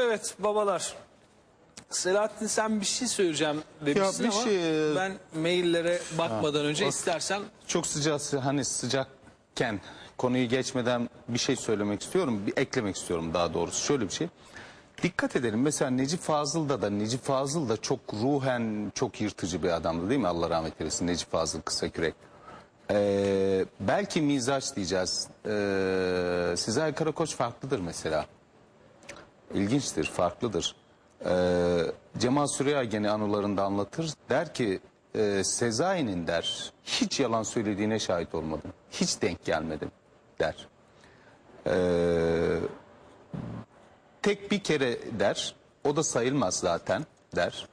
Evet babalar. Selahattin sen bir şey söyleyeceğim demişsin bir ama şey, e, ben maillere bakmadan önce istersen Çok sıcak hani sıcakken konuyu geçmeden bir şey söylemek istiyorum. Bir eklemek istiyorum daha doğrusu. Şöyle bir şey. Dikkat edelim mesela Necip Fazıl'da da Necip Fazıl da çok ruhen çok yırtıcı bir adamdı değil mi? Allah rahmet eylesin Necip Fazıl Kısakürek. Ee, belki mizaç diyeceğiz. Ee, Sezai Karakoç farklıdır mesela. İlginçtir, farklıdır. Ee, Cemal Süreya gene anılarında anlatır. Der ki e, Sezai'nin der hiç yalan söylediğine şahit olmadım. Hiç denk gelmedim der. Ee, tek bir kere der. O da sayılmaz zaten der.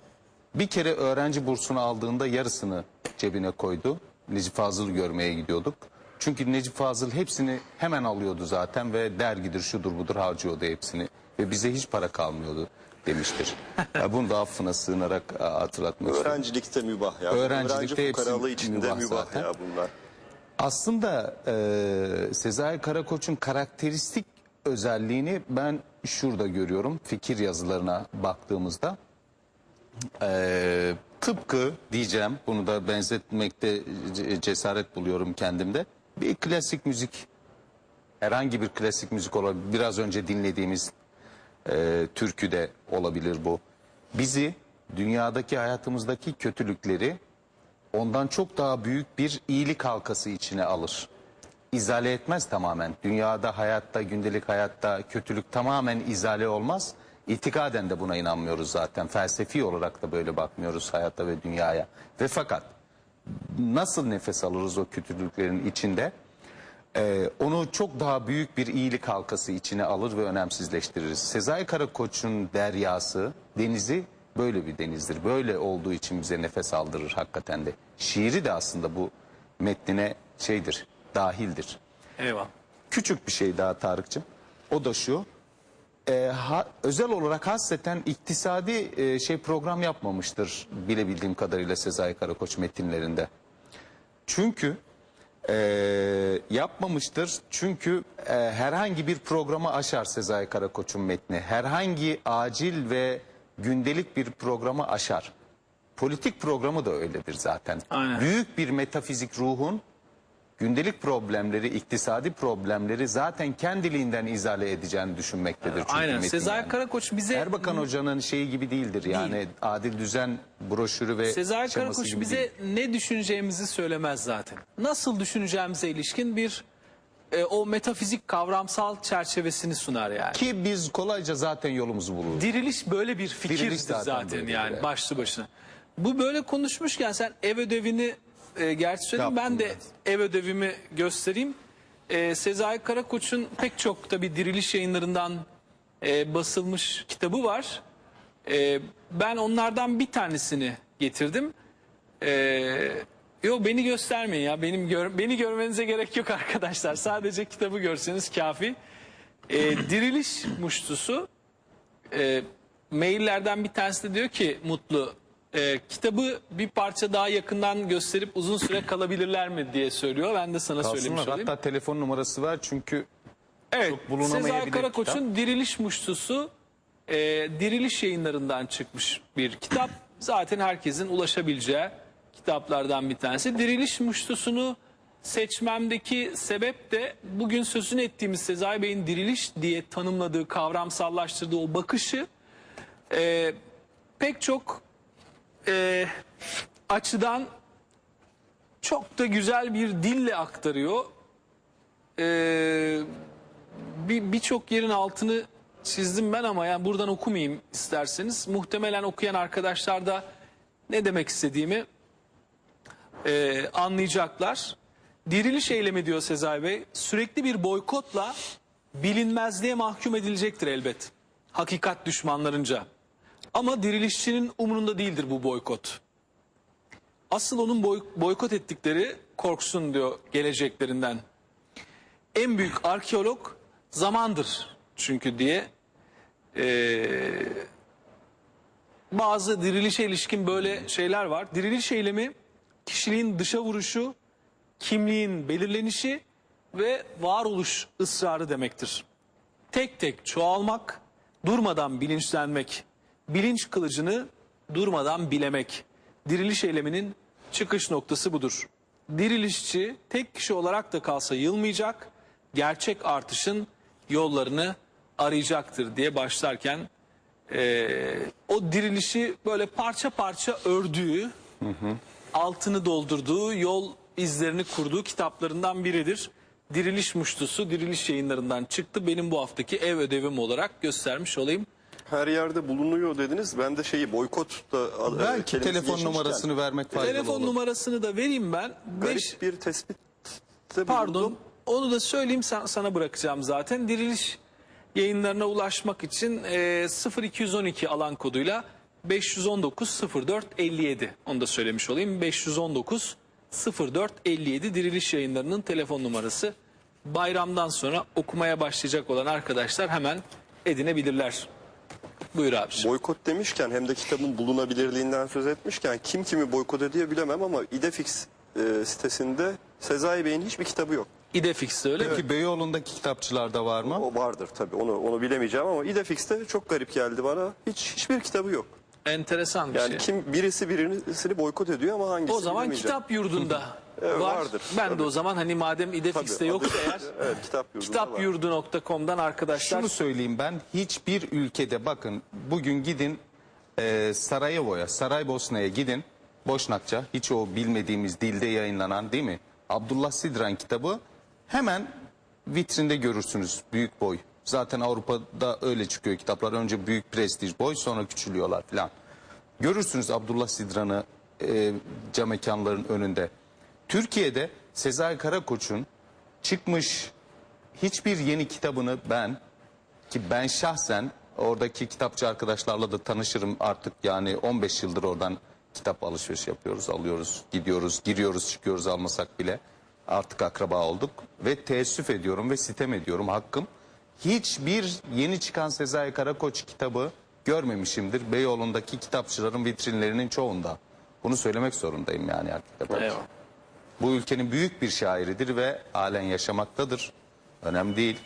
Bir kere öğrenci bursunu aldığında yarısını cebine koydu. Necip Fazıl'ı görmeye gidiyorduk. Çünkü Necip Fazıl hepsini hemen alıyordu zaten ve dergidir şudur budur harcıyordu hepsini. Ve bize hiç para kalmıyordu demiştir. Ya bunu da affına sığınarak hatırlatmak istiyorum. Öğrencilikte mübah ya. Öğrencilikte Öğrenci fukaralığı içinde mübah mübah, zaten. ya bunlar. Aslında e, Sezai Karakoç'un karakteristik özelliğini ben şurada görüyorum fikir yazılarına baktığımızda. E, tıpkı diyeceğim bunu da benzetmekte cesaret buluyorum kendimde. Bir klasik müzik herhangi bir klasik müzik olabilir. Biraz önce dinlediğimiz e, türkü de olabilir bu. Bizi dünyadaki hayatımızdaki kötülükleri ondan çok daha büyük bir iyilik halkası içine alır. İzale etmez tamamen. Dünyada, hayatta, gündelik hayatta kötülük tamamen izale olmaz. İtikaden de buna inanmıyoruz zaten. Felsefi olarak da böyle bakmıyoruz hayata ve dünyaya. Ve fakat nasıl nefes alırız o kötülüklerin içinde? Ee, onu çok daha büyük bir iyilik halkası içine alır ve önemsizleştiririz. Sezai Karakoç'un deryası, denizi böyle bir denizdir. Böyle olduğu için bize nefes aldırır hakikaten de. Şiiri de aslında bu metnine şeydir, dahildir. eyvallah. Küçük bir şey daha Tarık'cığım. O da şu. e, ha- özel olarak hasreten iktisadi e, şey program yapmamıştır bilebildiğim kadarıyla Sezai Karakoç metinlerinde. Çünkü e, yapmamıştır. Çünkü e, herhangi bir programı aşar Sezai Karakoç'un metni. Herhangi acil ve gündelik bir programı aşar. Politik programı da öyledir zaten. Aynen. Büyük bir metafizik ruhun gündelik problemleri, iktisadi problemleri zaten kendiliğinden izale edeceğini düşünmektedir. Çünkü Aynen. metin Sezai yani. Karakoç bize Erbakan Hoca'nın şeyi gibi değildir yani adil düzen broşürü ve Sezai şeması Karakoç gibi bize değil. ne düşüneceğimizi söylemez zaten. Nasıl düşüneceğimize ilişkin bir e, o metafizik kavramsal çerçevesini sunar yani. Ki biz kolayca zaten yolumuzu buluruz. Diriliş böyle bir fikirdir Diriliş zaten, zaten yani başlı başına. Bu böyle konuşmuşken sen ev ödevini e, gerçi söyleyeyim ben Yaptım de ev ödevimi göstereyim. E, Sezai Karakoç'un pek çok tabi diriliş yayınlarından e, basılmış kitabı var. E, ben onlardan bir tanesini getirdim. E, yo beni göstermeyin ya benim gör, beni görmenize gerek yok arkadaşlar. Sadece kitabı görseniz kafi. E, diriliş muştusu e, maillerden bir tanesi de diyor ki Mutlu e, kitabı bir parça daha yakından gösterip uzun süre kalabilirler mi diye söylüyor. Ben de sana söylemiş Kalsınlar. olayım. Hatta telefon numarası var çünkü evet, çok bulunamayabilir Sezai Karakoç'un kitap. Diriliş Muştusu e, Diriliş yayınlarından çıkmış bir kitap. Zaten herkesin ulaşabileceği kitaplardan bir tanesi. Diriliş Muştusunu seçmemdeki sebep de bugün sözünü ettiğimiz Sezai Bey'in diriliş diye tanımladığı, kavramsallaştırdığı o bakışı e, pek çok e, açıdan çok da güzel bir dille aktarıyor. E, bir birçok yerin altını çizdim ben ama yani buradan okumayayım isterseniz. Muhtemelen okuyan arkadaşlar da ne demek istediğimi e, anlayacaklar. Diriliş eylemi diyor Sezai Bey. Sürekli bir boykotla bilinmezliğe mahkum edilecektir elbet. Hakikat düşmanlarınca. Ama dirilişçinin umrunda değildir bu boykot. Asıl onun boy- boykot ettikleri korksun diyor geleceklerinden. En büyük arkeolog zamandır çünkü diye ee, bazı dirilişe ilişkin böyle şeyler var. Diriliş eylemi kişiliğin dışa vuruşu, kimliğin belirlenişi ve varoluş ısrarı demektir. Tek tek çoğalmak, durmadan bilinçlenmek, bilinç kılıcını durmadan bilemek. Diriliş eyleminin çıkış noktası budur. Dirilişçi tek kişi olarak da kalsa yılmayacak, gerçek artışın yollarını arayacaktır diye başlarken eee, o dirilişi böyle parça parça ördüğü, altını doldurduğu, yol izlerini kurduğu kitaplarından biridir. Diriliş Muştusu, Diriliş yayınlarından çıktı. Benim bu haftaki ev ödevim olarak göstermiş olayım. Her yerde bulunuyor dediniz. Ben de şeyi boykot da e, Belki kelimesi telefon numarasını vermek faydalı Telefon olur. numarasını da vereyim ben. Garip Beş, bir tespit pardon, onu da söyleyeyim sana bırakacağım zaten. Diriliş yayınlarına ulaşmak için e, 0212 alan koduyla 519 04 57 onu da söylemiş olayım. 519 04 57 Diriliş yayınlarının telefon numarası. Bayramdan sonra okumaya başlayacak olan arkadaşlar hemen edinebilirler. Buyur abi. Boykot demişken hem de kitabın bulunabilirliğinden söz etmişken kim kimi boykot ediyor bilemem ama İdefix e, sitesinde Sezai Bey'in hiçbir kitabı yok. İdefix'te öyle mi? Peki Beyoğlu'ndaki kitapçılarda var mı? O vardır tabii onu onu bilemeyeceğim ama İdefix'te çok garip geldi bana. Hiç hiçbir kitabı yok. Enteresan bir Yani şey. kim birisi birisini boykot ediyor ama hangisi O zaman bilemeyeceğim. kitap yurdunda Evet, var. vardır. Ben de Tabii. o zaman hani madem İdefix'te yoksa eğer Evet kitap kitapyurdu.com'dan arkadaşlar Şunu söyleyeyim ben hiçbir ülkede bakın bugün gidin e, Sarajevo'ya, Saraybosna'ya gidin. Boşnakça hiç o bilmediğimiz dilde yayınlanan değil mi? Abdullah Sidran kitabı hemen vitrinde görürsünüz büyük boy. Zaten Avrupa'da öyle çıkıyor kitaplar. Önce büyük prestij boy sonra küçülüyorlar falan. Görürsünüz Abdullah Sidran'ı e, cam mekanların önünde. Türkiye'de Sezai Karakoç'un çıkmış hiçbir yeni kitabını ben ki ben şahsen oradaki kitapçı arkadaşlarla da tanışırım artık yani 15 yıldır oradan kitap alışveriş yapıyoruz, alıyoruz, gidiyoruz, giriyoruz, çıkıyoruz almasak bile artık akraba olduk ve teessüf ediyorum ve sitem ediyorum hakkım. Hiçbir yeni çıkan Sezai Karakoç kitabı görmemişimdir Beyoğlu'ndaki kitapçıların vitrinlerinin çoğunda. Bunu söylemek zorundayım yani hakikaten. Eyvallah. Bu ülkenin büyük bir şairidir ve halen yaşamaktadır. Önemli değil.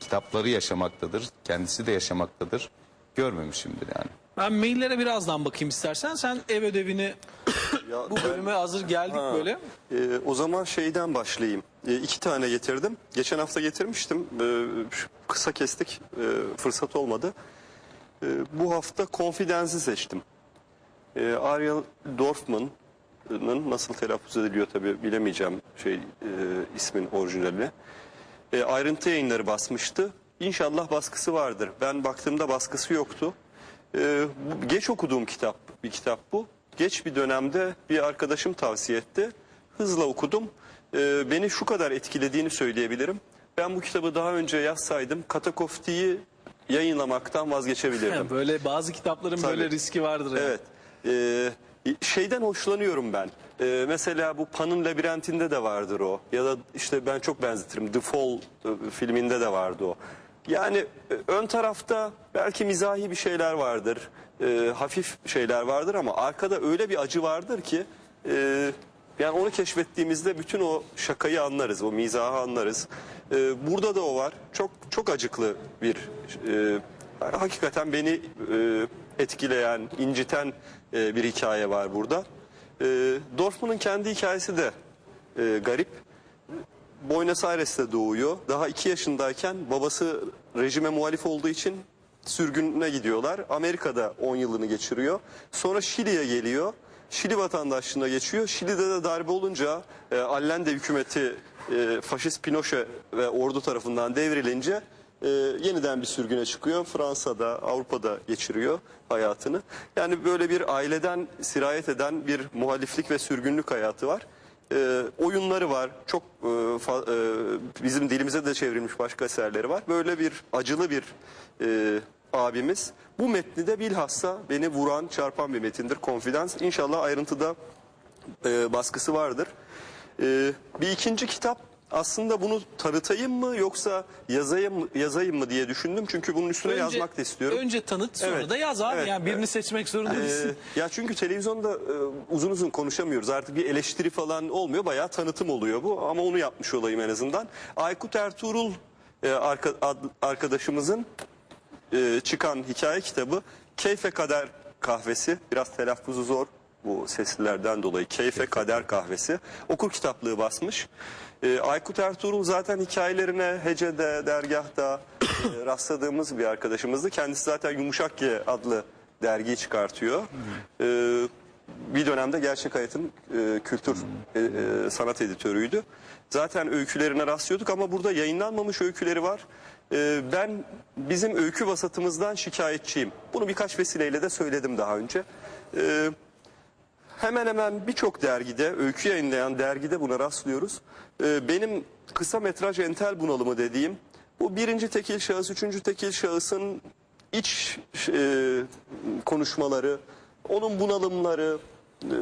Kitapları yaşamaktadır. Kendisi de yaşamaktadır. Görmemişimdir yani. ben maillere birazdan bakayım istersen. Sen ev ödevini Ya bu ben- bölüme hazır geldik böyle. Ee, o zaman şeyden başlayayım. Ee, iki tane getirdim. Geçen hafta getirmiştim. Ee, şu- kısa kestik. Ee, fırsat olmadı. Ee, bu hafta Confidence'i seçtim. Ee, Ariel Dorfman'ın nasıl telaffuz ediliyor tabii bilemeyeceğim şey e, ismin orijinali. E, ayrıntı yayınları basmıştı. İnşallah baskısı vardır. Ben baktığımda baskısı yoktu. E, bu- geç okuduğum kitap bir kitap bu. Geç bir dönemde bir arkadaşım tavsiye etti. Hızla okudum. E, beni şu kadar etkilediğini söyleyebilirim. Ben bu kitabı daha önce yazsaydım Katakofti'yi yayınlamaktan vazgeçebilirdim. Böyle bazı kitapların Tabii. böyle riski vardır. yani. Evet. Ee, şeyden hoşlanıyorum ben. Ee, mesela bu Pan'ın labirentinde de vardır o. Ya da işte ben çok benzetirim. The Fall e, filminde de vardı o. Yani e, ön tarafta belki mizahi bir şeyler vardır. e, hafif şeyler vardır ama arkada öyle bir acı vardır ki e, yani onu keşfettiğimizde bütün o şakayı anlarız, o mizahı anlarız. E, burada da o var. Çok çok acıklı bir e, hakikaten beni e, etkileyen, inciten e, bir hikaye var burada. E, Dorfman'ın kendi hikayesi de e, garip. Buenos Aires'te doğuyor. Daha iki yaşındayken babası rejime muhalif olduğu için sürgüne gidiyorlar. Amerika'da 10 yılını geçiriyor. Sonra Şili'ye geliyor. Şili vatandaşlığına geçiyor. Şili'de de darbe olunca Allende hükümeti faşist Pinochet ve ordu tarafından devrilince e, yeniden bir sürgüne çıkıyor. Fransa'da, Avrupa'da geçiriyor hayatını. Yani böyle bir aileden sirayet eden bir muhaliflik ve sürgünlük hayatı var. E, oyunları var. Çok e, fa- e, bizim dilimize de çevrilmiş başka eserleri var. Böyle bir acılı bir e, abimiz. Bu metni de bilhassa beni vuran, çarpan bir metindir. Confidence. İnşallah ayrıntıda e, baskısı vardır. E, bir ikinci kitap aslında bunu tanıtayım mı yoksa yazayım yazayım mı diye düşündüm. Çünkü bunun üstüne yazmak da istiyorum. Önce tanıt sonra Evet. da yaz abi. Evet, yani birini evet. seçmek zorunda Ee, değilsin. ya çünkü televizyonda e, uzun uzun konuşamıyoruz. Artık bir eleştiri falan olmuyor. Bayağı tanıtım oluyor bu. Ama onu yapmış olayım en azından. Aykut Ertuğrul e, arka- ad- arkadaşımızın e, çıkan hikaye kitabı Keyfe Kader Kahvesi. Biraz telaffuzu zor bu seslilerden dolayı. Keyfe Kader Kahvesi. Okur kitaplığı basmış. E, Aykut Ertuğrul zaten hikayelerine Hece'de, Dergah'ta e, rastladığımız bir arkadaşımızdı. Kendisi zaten Yumuşak Ye adlı dergiyi çıkartıyor. E, bir dönemde gerçek hayatın e, kültür e, e, sanat editörüydü. Zaten öykülerine rastlıyorduk ama burada yayınlanmamış öyküleri var. E, ben bizim öykü vasatımızdan şikayetçiyim. Bunu birkaç vesileyle de söyledim daha önce. E, hemen hemen birçok dergide, öykü yayınlayan dergide buna rastlıyoruz. E, benim kısa metraj entel bunalımı dediğim, bu birinci tekil şahıs, üçüncü tekil şahısın iç e, konuşmaları, onun bunalımları, e,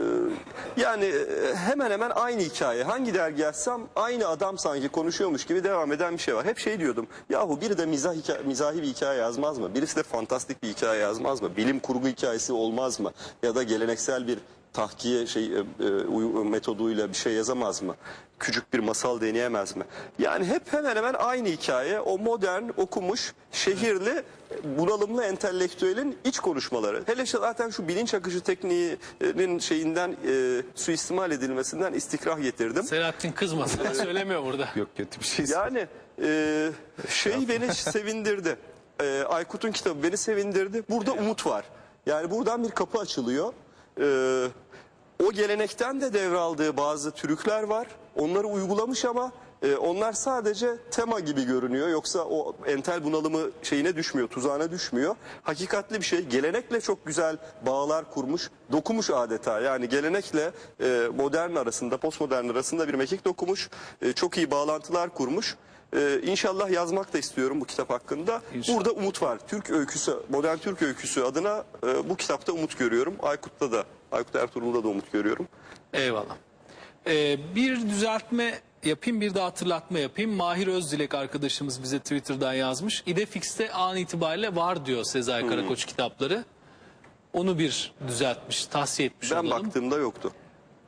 yani e, hemen hemen aynı hikaye. Hangi dergi açsam aynı adam sanki konuşuyormuş gibi devam eden bir şey var. Hep şey diyordum. Yahu biri de mizah mizahi bir hikaye yazmaz mı? Birisi de fantastik bir hikaye yazmaz mı? Bilim kurgu hikayesi olmaz mı? Ya da geleneksel bir tahkiye şey e, e, uy- metoduyla bir şey yazamaz mı? Küçük bir masal deneyemez mi? Yani hep hemen hemen aynı hikaye. O modern okumuş şehirli bunalımlı entelektüelin iç konuşmaları. Hele işte zaten şu bilinç akışı tekniğinin şeyinden e, suistimal edilmesinden istikrah getirdim. Selahattin kızmasın. Söylemiyor burada. Yok kötü bir şey. Yani e, şey beni sevindirdi. E, Aykut'un kitabı beni sevindirdi. Burada umut var. Yani buradan bir kapı açılıyor. E, o gelenekten de devraldığı bazı türükler var. Onları uygulamış ama e, onlar sadece tema gibi görünüyor. Yoksa o entel bunalımı şeyine düşmüyor, tuzağına düşmüyor. Hakikatli bir şey. Gelenekle çok güzel bağlar kurmuş, dokumuş adeta. Yani gelenekle e, modern arasında, postmodern arasında bir mekik dokumuş. E, çok iyi bağlantılar kurmuş. Ee, inşallah yazmak da istiyorum bu kitap hakkında. İnşallah. Burada umut var. Türk öyküsü, modern Türk öyküsü adına e, bu kitapta umut görüyorum. Aykut'ta da, Aykut Ertuğrul'da da umut görüyorum. Eyvallah. Ee, bir düzeltme yapayım bir de hatırlatma yapayım. Mahir Özdilek arkadaşımız bize Twitter'dan yazmış. İdefix'te an itibariyle var diyor Sezai Karakoç kitapları. Onu bir düzeltmiş, tahsiye etmiş Ben olalım. baktığımda yoktu.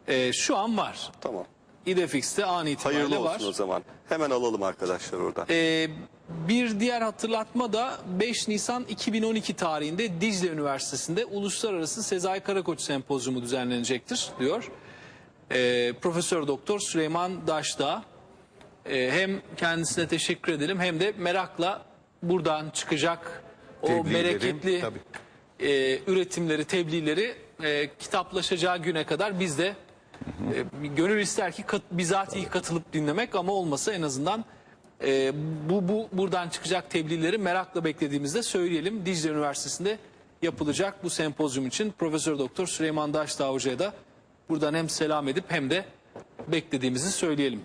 Ee, şu an var. Tamam. İdefix'te an itibariyle Hayırlı var. olsun o zaman. Hemen alalım arkadaşlar oradan. Ee, bir diğer hatırlatma da 5 Nisan 2012 tarihinde Dicle Üniversitesi'nde Uluslararası Sezai Karakoç Sempozyumu düzenlenecektir diyor. Ee, Profesör Doktor Süleyman Daşdağ Ee, hem kendisine teşekkür edelim hem de merakla buradan çıkacak o Tebliğleri, bereketli e, üretimleri, tebliğleri e, kitaplaşacağı güne kadar biz de e, gönül ister ki kat, bizatihi katılıp dinlemek ama olmasa en azından e, bu, bu buradan çıkacak tebliğleri merakla beklediğimizde söyleyelim. Dicle Üniversitesi'nde yapılacak bu sempozyum için Profesör Doktor Süleyman Daşdağ Hoca'ya da buradan hem selam edip hem de beklediğimizi söyleyelim.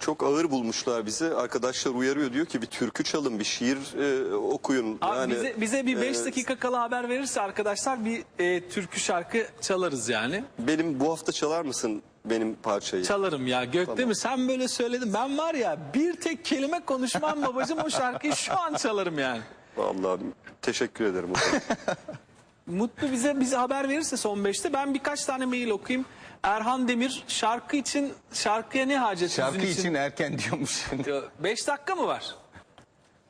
Çok ağır bulmuşlar bizi. Arkadaşlar uyarıyor diyor ki bir türkü çalın, bir şiir e, okuyun. Abi yani bize, bize bir 5 e, dakika kala haber verirse arkadaşlar bir e, türkü şarkı çalarız yani. benim bu hafta çalar mısın benim parçayı? Çalarım ya Gökte mi sen böyle söyledin ben var ya bir tek kelime konuşmam babacığım o şarkıyı şu an çalarım yani. Vallahi teşekkür ederim. o. Mutlu bize bize haber verirse son 5'te ben birkaç tane mail okuyayım. Erhan Demir şarkı için şarkıya ne hacet Şarkı sizin için erken diyormuş. 5 dakika mı var?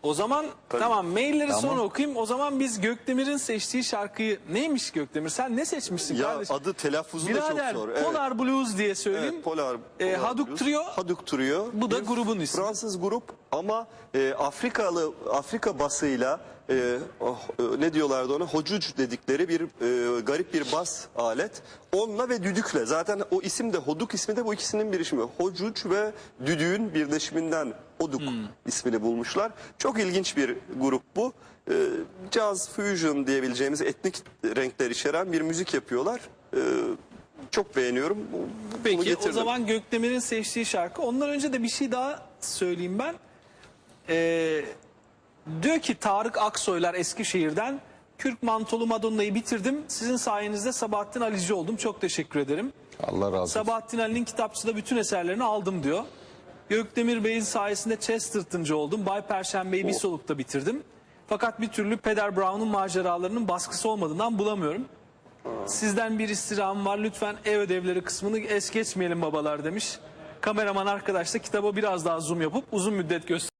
O zaman tamam mailleri Tamam. sonra okuyayım. O zaman biz Gökdemir'in seçtiği şarkıyı neymiş Gökdemir? Sen ne seçmişsin ya kardeşim? adı telaffuzu da çok Birader zor. Evet. Polar Blues diye söyleyeyim. Evet, Polar, E, Polar Haduk Blues. Trio. Haduk Trio. Bu da Bir grubun ismi. Fransız grup ama e, Afrikalı Afrika basıyla e, oh, e, ne diyorlardı ona? Hocuc dedikleri bir e, garip bir bas alet. Onunla ve düdükle. Zaten o isim de Hoduk ismi de bu ikisinin birleşimi. Hocuc ve düdüğün birleşiminden Hoduk Hmm. ismini bulmuşlar. Çok ilginç bir grup bu. E, jazz fusion diyebileceğimiz etnik renkler içeren bir müzik yapıyorlar. E, çok beğeniyorum. Bu- bunu Peki o zaman Gökdemir'in seçtiği şarkı. Ondan önce de bir şey daha söyleyeyim ben. Ee, diyor ki Tarık Aksoylar Eskişehir'den Kürk Mantolu Madonna'yı bitirdim. Sizin sayenizde Sabahattin Alici oldum. Çok teşekkür ederim. Allah razı olsun. Sabahattin Ali'nin kitapçıda bütün eserlerini aldım diyor. Gökdemir Bey'in sayesinde Chesterton'cı oldum. Bay Perşembe'yi bir solukta bitirdim. Fakat bir türlü Peder Brown'un maceralarının baskısı olmadığından bulamıyorum. Sizden bir istirham var. Lütfen ev ödevleri kısmını es geçmeyelim babalar demiş. Kameraman arkadaş da kitaba biraz daha zoom yapıp uzun müddet göster.